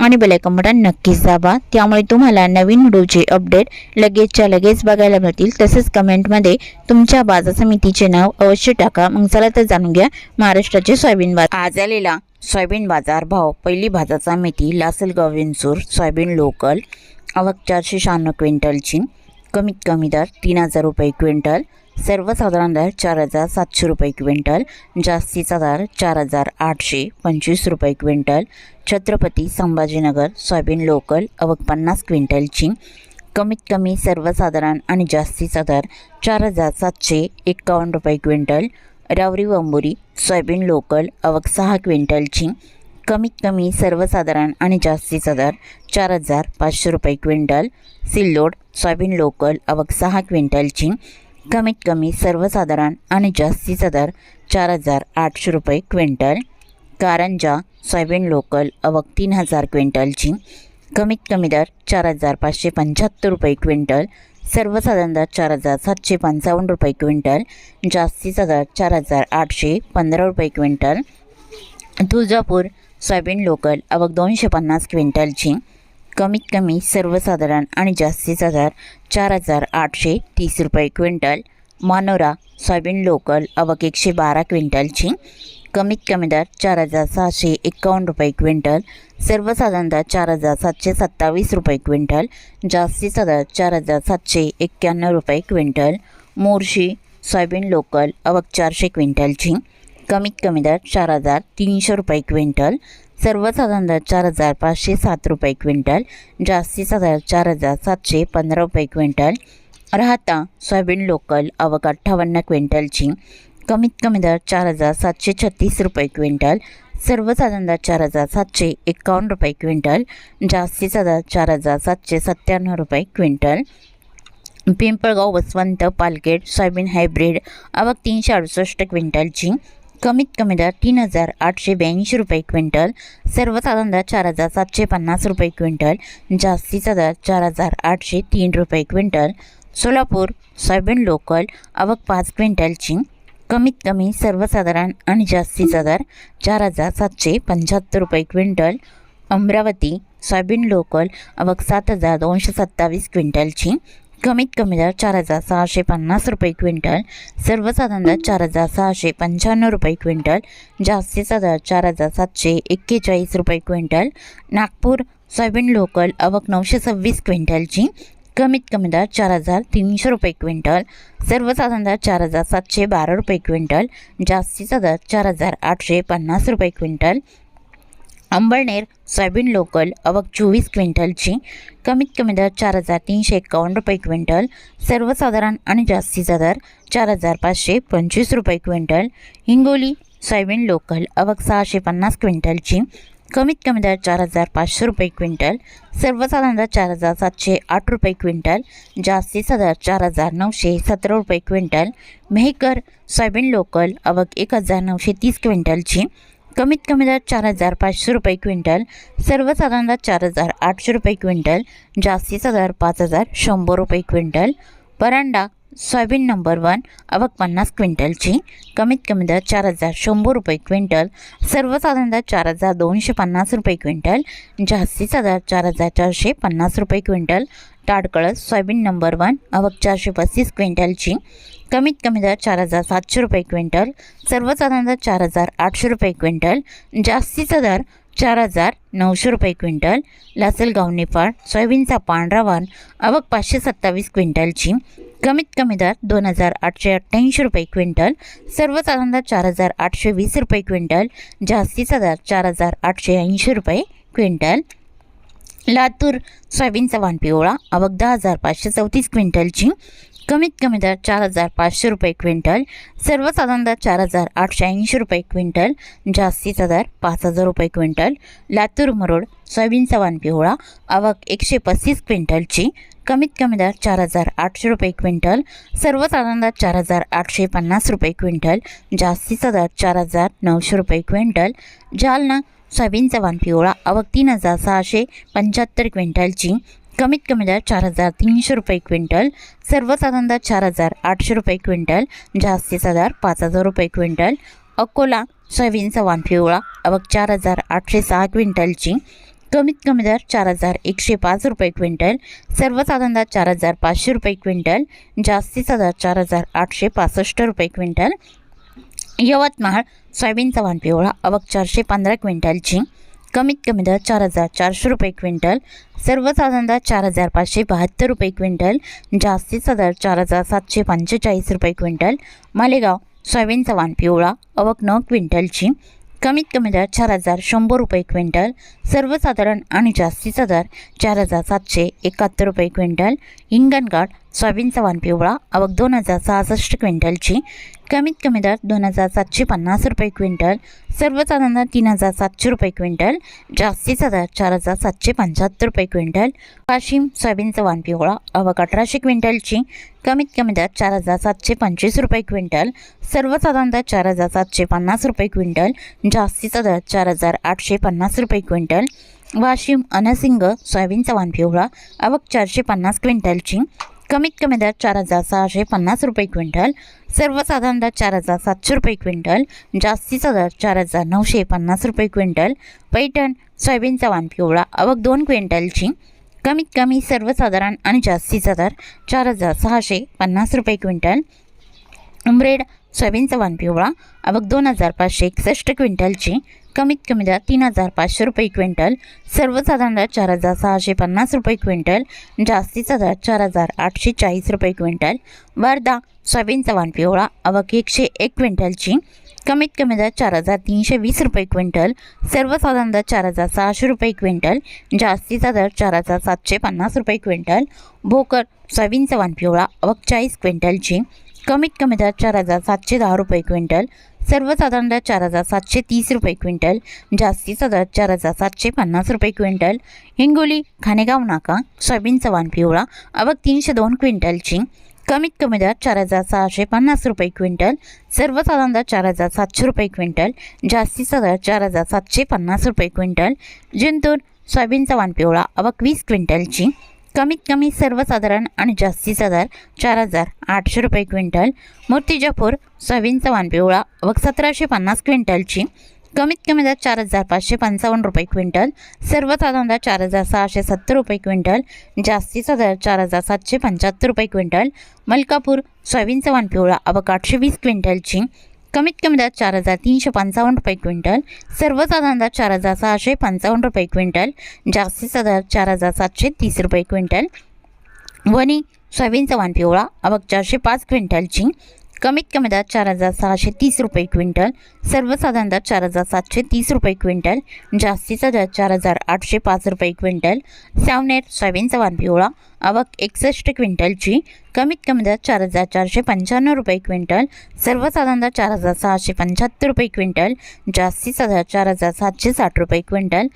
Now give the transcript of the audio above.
आणि bell icon button नक्कीच दाबा. त्यामुळे तुम्हाला नवीन व्हिडिओचे अपडेट लगेचच्या लगेच बघायला मिळतील. तसेच कमेंटमध्ये तुमच्या बाजार समितीचे नाव अवश्य टाका. मग चला तर जाणून घ्या महाराष्ट्राचे सोयाबीन बाजार. आज आलेला सोयाबीन बाजार भाव. पहिली बाजार समिती लासलगाव विंचूर सोयाबीन लोकल. आवक चारशे शहाण्णव क्विंटलची. कमीत कमी दर तीन हजार रुपये क्विंटल. सर्वसाधारण दर चार हजार सातशे रुपये क्विंटल जास्तीचा दर चार हजार आठशे पंचवीस रुपये quintal Chhatrapati Sambhajinagar soybean local अवक पन्नास क्विंटलची कमीत कमी सर्वसाधारण आणि जास्तीचा दर चार हजार सातशे एकावन्न रुपये क्विंटल रावरी वंबुरी सोयाबीन लोकल अवक सहा क्विंटलची कमीत कमी सर्वसाधारण आणि जास्तीचा दर चार हजार पाचशे रुपये क्विंटल सिल्लोड सोयाबीन लोकल अवक सहा क्विंटलची कमीत कमी सर्वसाधारण आणि जास्तीचा दर चार हजार आठशे रुपये क्विंटल कारंजा सोयाबीन लोकल अवक तीन हजार क्विंटलची कमीत कमी दर चार हजार पाचशे पंच्याहत्तर रुपये क्विंटल सर्वसाधारण दर चार हजार सातशे पंचावन्न रुपये क्विंटल जास्तीचा दर चार हजार आठशे पंधरा रुपये क्विंटल तुळजापूर सोयाबीन लोकल अवक दोनशे पन्नास क्विंटलची कमीत कमी सर्वसाधारण आणि जास्तीचा दर चार हजार आठशे तीस रुपये क्विंटल मानोरा सोयाबीन लोकल अवक एकशे बारा क्विंटलची कमीत कमी दर चार हजार सहाशे एकावन्न रुपये क्विंटल सर्वसाधारण दर चार हजार सातशे सत्तावीस रुपये क्विंटल जास्तीचा दर चार हजार सातशे एक्क्याण्णव रुपये क्विंटल मोर्शी सोयाबीन लोकल अवक चारशे क्विंटलची कमीत कमी दर चार हजार तीनशे रुपये क्विंटल सर्वसाधारण दर चार हजार पाचशे सात रुपये क्विंटल जास्तीचा दर चार हजार सातशे पंधरा रुपये क्विंटल. राहता सोयाबीन लोकल आवक अठ्ठावन्न क्विंटलची कमीत कमी दर चार हजार सातशे छत्तीस रुपये क्विंटल. सर्वसाधारण दर चार हजार सातशे एकावन्न रुपये क्विंटल जास्तीचा दर चार हजार सातशे सत्त्याण्णव रुपये क्विंटल. पिंपळगाव वसवंत पालगेट सोयाबीन हायब्रिड आवक तीनशे अडुसष्ट क्विंटलची कमीत कमी दर तीन हजार आठशे ब्याऐंशी रुपये क्विंटल सर्वसाधारण दर चार हजार सातशे पन्नास रुपये क्विंटल जास्तीचा दर चार हजार आठशे तीन रुपये क्विंटल सोलापूर सोयाबीन लोकल आवक पाच क्विंटलची कमीत कमी सर्वसाधारण आणि जास्तीचा दर चार हजार सातशे पंच्याहत्तर रुपये क्विंटल अमरावती सोयाबीन लोकल अवक सात हजार दोनशे सत्तावीस क्विंटलची कमीत कमी दर चार हजार सहाशे पन्नास रुपये क्विंटल सर्वसाधारण दर चार हजार सहाशे पंच्याण्णव रुपये क्विंटल जास्तीचा दर चार हजार सातशे एक्केचाळीस रुपये क्विंटल नागपूर सोयाबीन लोकल अवक नऊशे सव्वीस क्विंटलची कमीत कमी दर चार हजार तीनशे रुपये क्विंटल सर्वसाधारण दर चार हजार सातशे बारा रुपये क्विंटल जास्तीचा दर चार हजार आठशे पन्नास रुपये क्विंटल अंबळनेर सोयाबीन लोकल अवक चोवीस क्विंटलची कमीत कमी दर चार हजार तीनशे एकावन्न रुपये क्विंटल सर्वसाधारण आणि जास्तीचा दर चार हजार पाचशे पंचवीस रुपये क्विंटल हिंगोली सोयाबीन लोकल अवक सहाशे पन्नास क्विंटलची कमीत कमी दर चार हजार पाचशे रुपये क्विंटल सर्वसाधारण दर चार हजार सातशे आठ रुपये क्विंटल जास्तीचा दर चार हजार नऊशे सतरा रुपये क्विंटल मेहकर सोयाबीन लोकल अवक एक हजार नऊशे तीस क्विंटलची कमीत कमी दर चार हजार पाचशे रुपये क्विंटल सर्वसाधारण दर चार हजार आठशे रुपये क्विंटल जास्तीचा दर पाच हजार शंभर रुपये quintal. Paranda soybean number one अवक पन्नास क्विंटलची कमीत कमी दर चार हजार शंभर रुपये क्विंटल सर्वसाधारण दर चार हजार दोनशे पन्नास रुपये क्विंटल जास्तीचा दर चार हजार चारशे पन्नास रुपये quintal. Tadkalas soybean number one अवक चारशे पस्तीस क्विंटलची कमीत कमी दर चार हजार सातशे रुपये क्विंटल सर्वसाधारण दर चार हजार आठशे रुपये क्विंटल जास्तीचा दर चार हजार नऊशे रुपये क्विंटल लासलगाव नेपाळ सोयाबीनचा पांढरा वाण अवक पाचशे सत्तावीस क्विंटलची कमीत कमी दर दोन हजार आठशे अठ्ठ्याऐंशी रुपये क्विंटल सर्वसाधारण दर चार हजार आठशे वीस रुपये क्विंटल जास्तीचा दर चार हजार आठशे ऐंशी रुपये क्विंटल. लातूर सोयाबीनचा वाण पिवळा आवक दहा हजार पाचशे चौतीस क्विंटलची. कमीत कमी दर चार हजार पाचशे रुपये क्विंटल सर्वसाधारण दर चार हजार आठशे ऐंशी रुपये क्विंटल जास्तीचा दर पाच हजार रुपये क्विंटल. लातूर मरोड सोयाबीनचा वाण पिवळा आवक एकशे पस्तीस क्विंटलची कमीत कमी दर चार हजार आठशे रुपये क्विंटल सर्वसाधारण दर चार हजार आठशे पन्नास रुपये क्विंटल जास्तीचा दर चार हजार नऊशे रुपये क्विंटल. जालना सोयाबीनचा वाण पिवळा आवक तीन हजार सहाशे पंच्याहत्तर क्विंटलची कमीत कमी दर चार हजार तीनशे रुपये क्विंटल सर्वसाधारण दर चार हजार आठशे रुपये क्विंटल जास्तीचा दर पाच हजार रुपये क्विंटल अकोला सोयाबीनचा वाण पिवळा आवक चार हजार आठशे सहा क्विंटलची कमीत कमी दर चार हजार एकशे पाच रुपये क्विंटल सर्वसाधारण दर चार हजार पाचशे रुपये क्विंटल जास्तीचा दर चार हजार आठशे पासष्ट रुपये क्विंटल यवतमाळ सोयाबीनचा वाण पिवळा चारशे पंधरा क्विंटलची कमीत कमी दर चार हजार चारशे रुपये क्विंटल सर्वसाधारण दर चार हजार पाचशे बहात्तर रुपये क्विंटल जास्तीचा दर चार हजार सातशे पंचेचाळीस रुपये क्विंटल मालेगाव सोयाबीनचा वाण पिवळा अवक नऊ क्विंटलची कमीत कमी दर चार हजार शंभर रुपये क्विंटल सर्वसाधारण आणि जास्तीचा दर चार हजार सातशे एकाहत्तर रुपये क्विंटल हिंगणघाट सोयाबीनचा वाण पिवळा अवक दोन हजार सहासष्ट क्विंटलची कमीत कमी दर दोन हजार सातशे पन्नास रुपये क्विंटल सर्वसाधारण दर तीन हजार सातशे रुपये क्विंटल जास्तीचा दर चार हजार सातशे पंच्याहत्तर रुपये क्विंटल. वाशिम सोयाबीनचा वाण पिवळा अवक अठराशे क्विंटलची कमीत कमी दर चार हजार सातशे पंचवीस रुपये क्विंटल सर्वसाधारण दर चार हजार सातशे पन्नास रुपये क्विंटल जास्तीचा दर चार हजार आठशे पन्नास रुपये क्विंटल. वाशिम अनसिंग सोयाबीनचा वाण पिवळा अवक चारशे पन्नास क्विंटलची कमीत कमी दर चार हजार सहाशे पन्नास रुपये क्विंटल सर्वसाधारण दर चार हजार सातशे रुपये क्विंटल जास्तीचा दर चार हजार नऊशे पन्नास रुपये क्विंटल पैठण सोयाबीनचा वाण पिवळा अवघ दोन क्विंटलची. कमीत कमी सर्वसाधारण आणि जास्तीचा दर चार हजार सहाशे पन्नास रुपये क्विंटल उमरेड सोयाबीनचा वाण पिवळा अवघ दोन हजार पाचशे एकसष्ट क्विंटलची. कमीत कमी दर तीन हजार पाचशे रुपये क्विंटल सर्वसाधारण दर चार हजार सहाशे पन्नास रुपये क्विंटल जास्तीचा दर चार हजार आठशे चाळीस रुपये क्विंटल. वर्धा सोयाबीनचा वाण पिवळा आवक एकशे एक क्विंटलची कमीत कमी दर चार हजार तीनशे वीस रुपये क्विंटल सर्वसाधारण दर चार हजार सहाशे रुपये क्विंटल जास्तीचा दर चार हजार सातशे पन्नास रुपये क्विंटल. भोकर सोयाबीनचा वाण पिवळा आवक चाळीस क्विंटलची कमीत कमी दर चार हजार सातशे दहा रुपये क्विंटल सर्वसाधारणतः चार हजार सातशे तीस रुपये क्विंटल जास्तीचा दर चार हजार सातशे पन्नास रुपये क्विंटल. हिंगोली खानेगाव नाका सोयाबीनचा वाण पिवळा आवक तीनशे दोन क्विंटलची कमीत कमी दर चार हजार सहाशे पन्नास रुपये क्विंटल सर्वसाधारण दर चार हजार सातशे रुपये क्विंटल जास्तीचा दर चार हजार सातशे पन्नास रुपये क्विंटल. जिंतूर सोयाबीनचा वाण पिवळा आवक वीस क्विंटलची कमीत कमी सर्वसाधारण आणि जास्तीचा दर चार हजार आठशे रुपये क्विंटल. मूर्तिजापूर सोयाबीनचा वाण पिवळा व सतराशे पन्नास क्विंटलची कमीत कमी दर चार हजार पाचशे पंचावन्न रुपये क्विंटल. सर्वसाधारण दर चार हजार सहाशे सत्तर रुपये क्विंटल. जास्तीचा दर चार हजार सातशे पंच्याहत्तर रुपये क्विंटल. मलकापूर सोयाबीनचा वाण पिवळा अबक आठशे वीस क्विंटलची कमीत कमी दर चार हजार तीनशे पंचावन्न रुपये क्विंटल सर्वसाधारण दर चार हजार सहाशे पंचावन्न रुपये क्विंटल जास्तीचा दर चार हजार सातशे तीस रुपये क्विंटल वणी सोयाबीनचा वाण पिवळा अबक चारशे पाच क्विंटलची कमीत कमी दर चार हजार सहाशे तीस रुपये क्विंटल सर्वसाधारण दर चार हजार सातशे तीस रुपये क्विंटल जास्तीचा दर चार हजार आठशे पाच रुपये क्विंटल सावनेर सोयाबीनचा वाण पिवळा आवक एकसष्ट क्विंटलची कमीत कमी दर चार हजार चारशे पंच्याण्णव रुपये क्विंटल सर्वसाधारण दर चार हजार सहाशे पंच्याहत्तर रुपये क्विंटल जास्तीचा दर चार हजार सातशे साठ रुपये क्विंटल